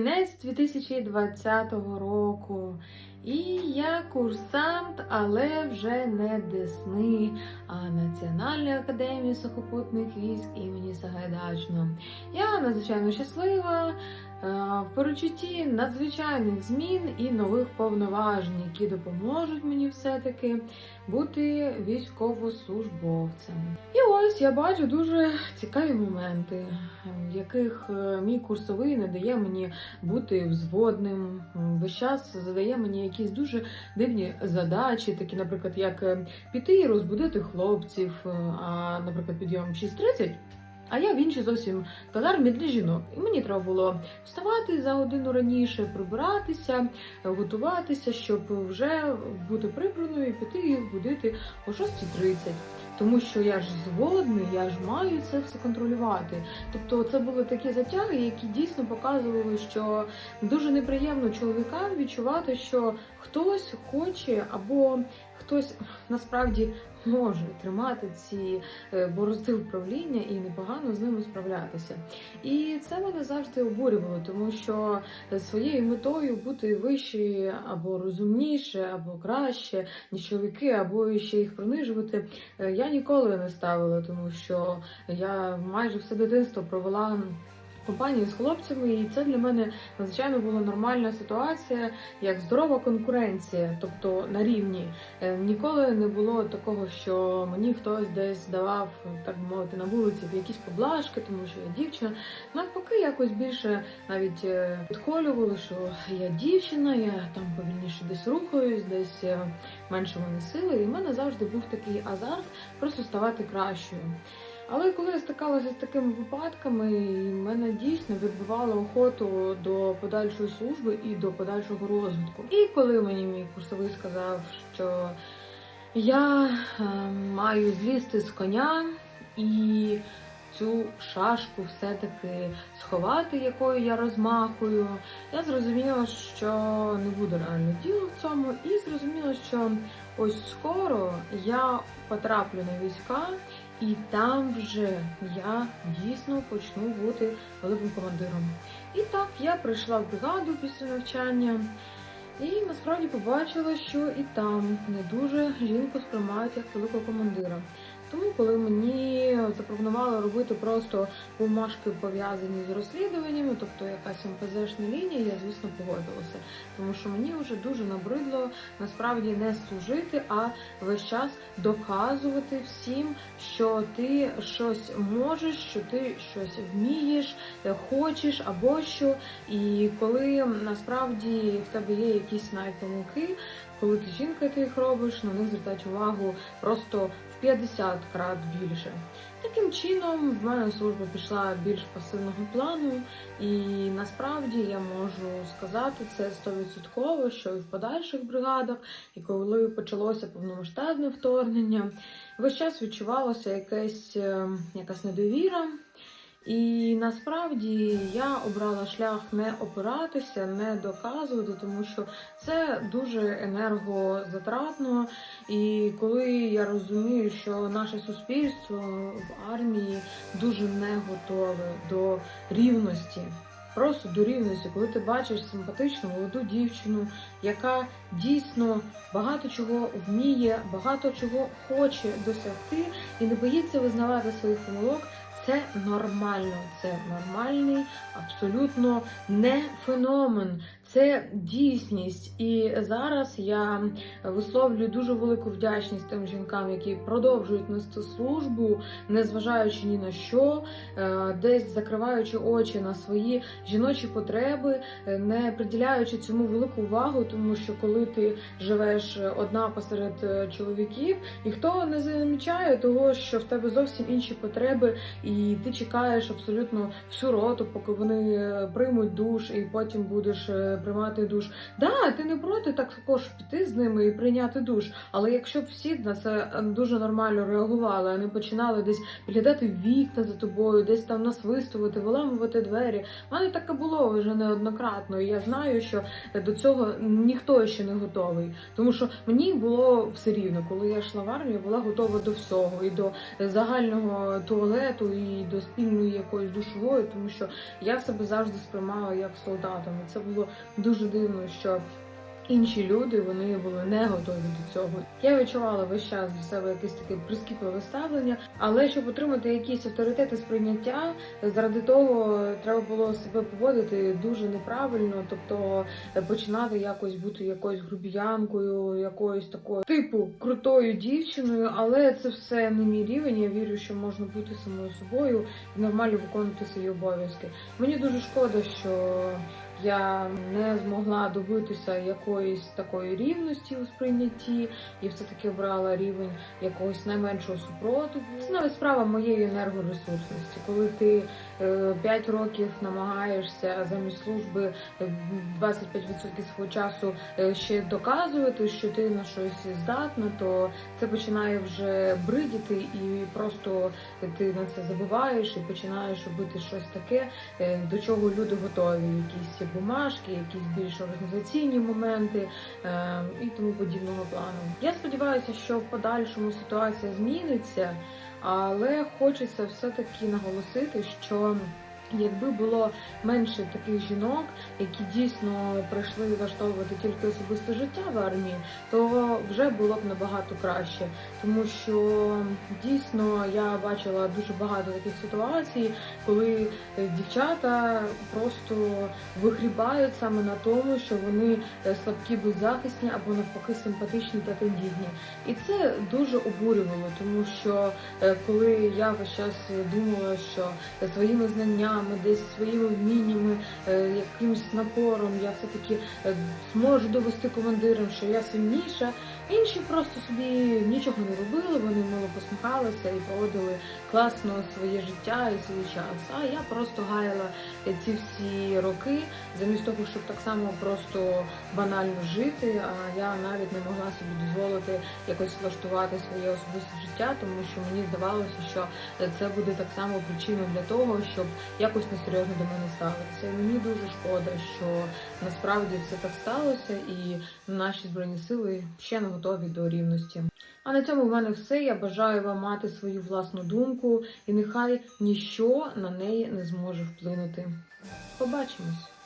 Кінець 2020 року. І я курсант, але вже не Десни, а Національної академії сухопутних військ імені Сагайдачного. Я надзвичайно щаслива в перечутті надзвичайних змін і нових повноважень, які допоможуть мені все-таки бути військовослужбовцем. І ось я бачу дуже цікаві моменти, в яких е, мій курсовий не дає мені бути взводним. Весь час задає мені якісь дуже дивні задачі, такі, наприклад, як е, піти і розбудити хлопців, е, а, наприклад, підйом 6.30, а я в іншій зовсім казармі для жінок. І мені треба було вставати за годину раніше, прибиратися, готуватися, щоб вже бути прибраною і піти і будити о 6.30. Тому що я ж зводний, я ж маю це все контролювати. Тобто це були такі затяги, які дійсно показували, що дуже неприємно чоловікам відчувати, що хтось хоче або хтось насправді може тримати ці е, борозди управління і непогано з ними справлятися. І це мене завжди обурювало, тому що своєю метою бути вище або розумніше, або краще, ніж чоловіки, або ще їх принижувати, е, я ніколи не ставила, тому що я майже все дитинство провела. Компанії з хлопцями, і це для мене надзвичайно була нормальна ситуація, як здорова конкуренція, тобто на рівні. Е, Ніколи не було такого, що мені хтось десь давав, так би мовити, на вулиці якісь поблажки, тому що я дівчина. Навпаки, якось більше навіть е, підхолювали, що я дівчина, я там повільніше десь рухаюсь, десь е, менше мене сили. І в мене завжди був такий азарт просто ставати кращою. Але коли я стикалася з такими випадками, мене дійсно відбивало охоту до подальшої служби і до подальшого розвитку. І коли мені мій курсовий сказав, що я е, маю злізти з коня і цю шашку все-таки сховати, якою я розмахую, я зрозуміла, що не буде реально діло в цьому, і зрозуміла, що ось скоро я потраплю на війська. І там вже я дійсно почну бути великим командиром. І так я прийшла в бригаду після навчання і насправді побачила, що і там не дуже жінку сприймають як великого командира. Тому, коли мені запропонували робити просто бумажки пов'язані з розслідуваннями, тобто якась МПЗшна лінія, я звісно погодилася. Тому що мені вже дуже набридло насправді не служити, а весь час доказувати всім, що ти щось можеш, що ти щось вмієш, хочеш або що. І коли насправді в тебе є якісь навіть помилки, коли ти жінка ти їх робиш, на них звертають увагу просто 50 крат більше. Таким чином, в мене служба пішла більш пасивного плану, і насправді я можу сказати це стовідсотково, що і в подальших бригадах, і коли почалося повномасштабне вторгнення, весь час відчувалося якесь, е, якась недовіра. І насправді я обрала шлях не опиратися, не доказувати, тому що це дуже енергозатратно. І коли я розумію, що наше суспільство в армії дуже не готове до рівності. Просто до рівності, коли ти бачиш симпатичну молоду дівчину, яка дійсно багато чого вміє, багато чого хоче досягти і не боїться визнавати своїх помилок, це нормально, це нормальний, абсолютно не феномен. Це дійсність, і зараз я висловлюю дуже велику вдячність тим жінкам, які продовжують нести службу, незважаючи ні на що, е, десь закриваючи очі на свої жіночі потреби, е, не приділяючи цьому велику увагу, тому що коли ти живеш одна посеред е, чоловіків, ніхто не замічає того, що в тебе зовсім інші потреби, і ти чекаєш абсолютно всю роту, поки вони е, приймуть душ, і потім будеш е, приймати душ. Да, ти не проти так також піти з ними і прийняти душ. Але якщо б всі на це е, дуже нормально реагували, а не починали десь підглядати вікна за тобою, десь там насвистувати, виламувати двері. У мене таке було вже неоднократно. І я знаю, що до цього ніхто ще не готовий. Тому що мені було все рівно, коли я йшла в армію, була готова до всього, і до загального туалету, і до спільної якоїсь душової, тому що я себе завжди сприймала як солдатом. Це було дуже дивно, що. Інші люди вони були не готові до цього. Я відчувала весь час для себе якесь таке прискіпливе ставлення, але щоб отримати якісь авторитети сприйняття, заради того треба було себе поводити дуже неправильно, тобто починати якось бути якоюсь грубіянкою, якоюсь такою типу крутою дівчиною, але це все не мій рівень. Я вірю, що можна бути самою собою і нормально виконувати свої обов'язки. Мені дуже шкода, що я не змогла добитися якоїсь такої рівності у сприйнятті і все-таки обрала рівень якогось найменшого супротиву. Це навіть справа моєї енергоресурсності, коли ти 5 років намагаєшся замість служби е, 25% свого часу е, ще доказувати, що ти на щось здатна, то це починає вже бридіти, і просто ти на це забуваєш і починаєш робити щось таке, е, до чого люди готові, якісь бумажки, якісь більш організаційні моменти е, і тому подібного плану. Я сподіваюся, що в подальшому ситуація зміниться, але хочеться все-таки наголосити, що якби було менше таких жінок, які дійсно прийшли влаштовувати тільки особисте життя в армії, то вже було б набагато краще, тому що дійсно я бачила дуже багато таких ситуацій, коли е, дівчата просто вигрібають саме на тому, що вони е, слабкі беззахисні або навпаки симпатичні та тендітні. І це дуже обурювало, тому що е, коли я весь час думала, що своїми знаннями, десь своїми вміннями, е, якимось напором я все-таки е, зможу довести командирам, що я сильніша. Інші просто собі нічого не робили, вони мило посміхалися і проводили класно своє життя і свій час. А я просто гаяла ці всі роки, замість того, щоб так само просто банально жити. А я навіть не могла собі дозволити якось влаштувати своє особисте життя, тому що мені здавалося, що це буде так само причиною для того, щоб якось несерйозно до мене ставитися. І мені дуже шкода, що насправді все так сталося, і наші збройні сили ще не готові до рівності. А на цьому в мене все. Я бажаю вам мати свою власну думку, і нехай ніщо на неї не зможе вплинути. Побачимось!